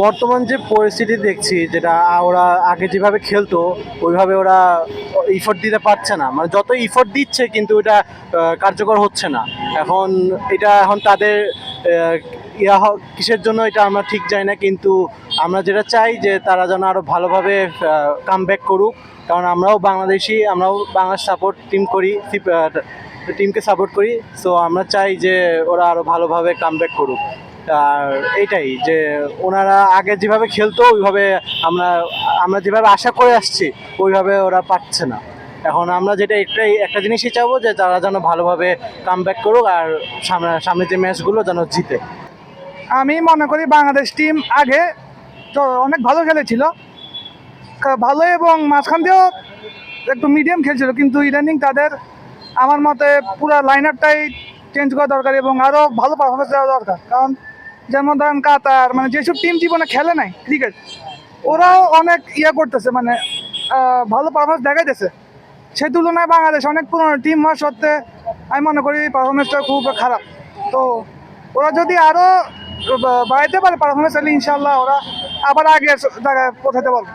বর্তমান যে পরিস্থিতি দেখছি, যেটা ওরা আগে যেভাবে খেলতো, ওইভাবে ওরা ইফোর্ট দিতে পারছে না। মানে যত ইফোর্ট দিচ্ছে, কিন্তু এটা কার্যকর হচ্ছে না। এখন এটা এখন তাদের ইয়া কিসের জন্য এটা আমরা ঠিক জানি না, কিন্তু আমরা যেটা চাই যে তারা যেন আরও ভালোভাবে কাম ব্যাক করুক। কারণ আমরাও বাংলাদেশি, আমরাও বাংলাদেশ সাপোর্ট টিম করি টিমকে সাপোর্ট করি। সো আমরা চাই যে ওরা আরও ভালোভাবে কাম ব্যাক করুক। আর এটাই যে ওনারা আগে যেভাবে খেলতো, ওইভাবে আমরা আমরা যেভাবে আশা করে আসছি, ওইভাবে ওরা পাচ্ছে না। এখন আমরা যেটা একটাই একটা জিনিসই চাবো যে তারা যেন ভালোভাবে কাম ব্যাক করুক আর সামনে সামনে যে ম্যাচগুলো যেন জিতে। আমি মনে করি বাংলাদেশ টিম আগে তো অনেক ভালো খেলেছিল। ভালো এবং মাঝখান দিয়েও একটু মিডিয়াম খেলছিল, কিন্তু ইদানিং তাদের আমার মতে পুরো লাইনারটাই চেঞ্জ করা দরকার এবং আরও ভালো পারফরমেন্স দেওয়া দরকার। কারণ যেমন ধরেন কাতার মানে যেসব টিম জীবনে খেলে নাই ক্রিকেট ওরাও অনেক ইয়ে করতেছে মানে ভালো পারফরমেন্স দেখাইতেছে। সে তুলনায় বাংলাদেশ অনেক পুরনো টিম হওয়া সত্ত্বে আমি মনে করি পারফরমেন্সটা খুব খারাপ। তো ওরা যদি আরও বাড়াইতে পারে পারফরমেন্স তাহলে ইনশাল্লাহ ওরা আবার আগে জায়গায় পৌঁছাতে পারবে।